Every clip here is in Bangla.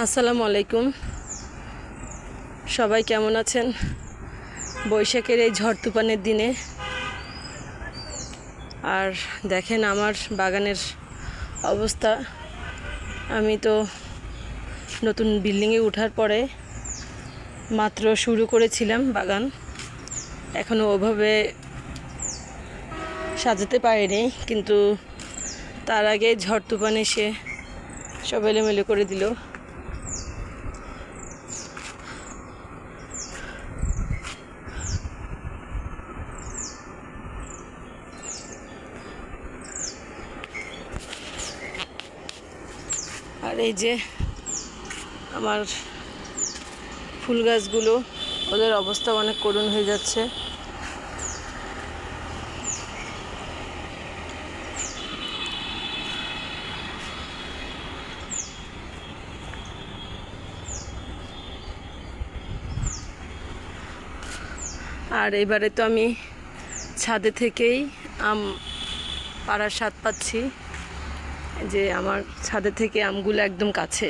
আসসালামু আলাইকুম। সবাই কেমন আছেন? বৈশাখের এই ঝড় তুফানের দিনে। আর দেখেন আমার বাগানের অবস্থা। আমি তো নতুন বিল্ডিংয়ে ওঠার পরে মাত্র শুরু করেছিলাম বাগান। এখনও ওভাবে সাজাতে পারিনি, কিন্তু তার আগে ঝড় তুফান এসে সব এলোমেলো করে দিল। আর এই যে আমার ফুল গাছগুলো, ওদের অবস্থা অনেক করুণ হয়ে যাচ্ছে। আর এবারে তো আমি ছাদে থেকেই আম পাড়ার স্বাদ পাচ্ছি। যে আমার ছাদে থেকে আমগুলো একদম কাছে।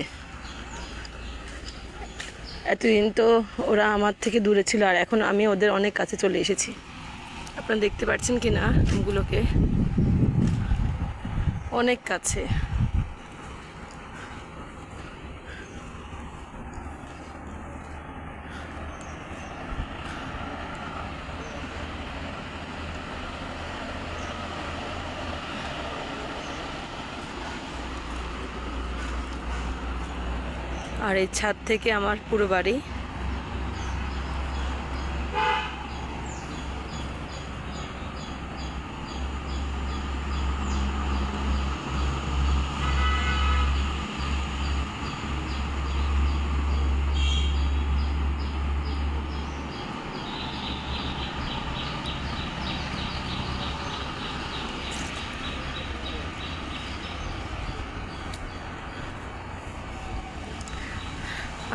এতদিন তো ওরা আমার থেকে দূরে ছিল আর এখন আমি ওদের অনেক কাছে চলে এসেছি। আপনারা দেখতে পাচ্ছেন কি না আমগুলোকে? অনেক কাছে। আর এই ছাদ থেকে আমার পুরো বাড়ি।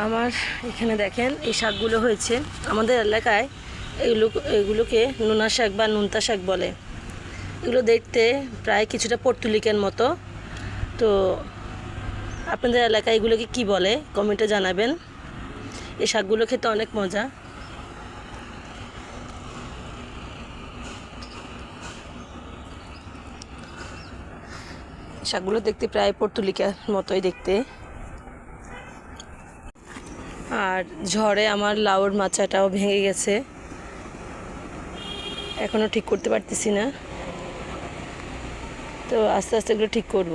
আমার এখানে দেখেন, এই শাকগুলো হয়েছে। আমাদের এলাকায় এগুলো এগুলোকে নোনা শাক বা নোনতা শাক বলে। এগুলো দেখতে প্রায় কিছুটা পর্তুলিকের মতো। তো আপনাদের এলাকায় এগুলোকে কি বলে, কমেন্টে জানাবেন। এই শাকগুলো খেতে অনেক মজা। শাকগুলো দেখতে প্রায় পর্তুলিকার মতোই দেখতে। আর ঝড়ে আমার লাউর মাচাটাও ভেঙে গেছে। এখনও ঠিক করতে পারতেছি না। তো আস্তে আস্তে এগুলো ঠিক করব।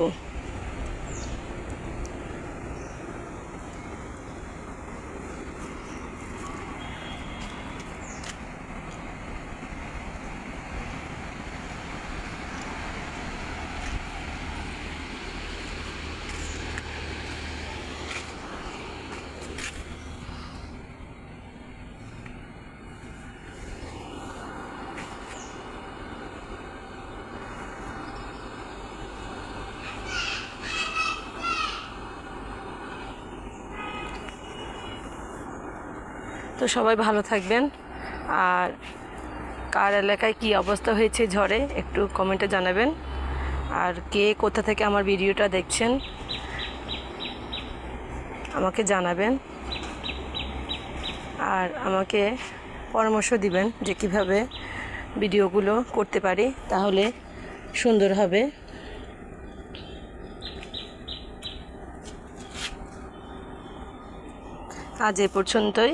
তো সবাই ভালো থাকবেন। আর কার এলাকায় কি অবস্থা হয়েছে ঝড়ে, একটু কমেন্টে জানাবেন। আর কে কোথা থেকে আমার ভিডিওটা দেখছেন, আমাকে জানাবেন। আর আমাকে পরামর্শ দিবেন যে কীভাবে ভিডিওগুলো করতে পারি, তাহলে সুন্দর হবে। আজ এ পর্যন্তই।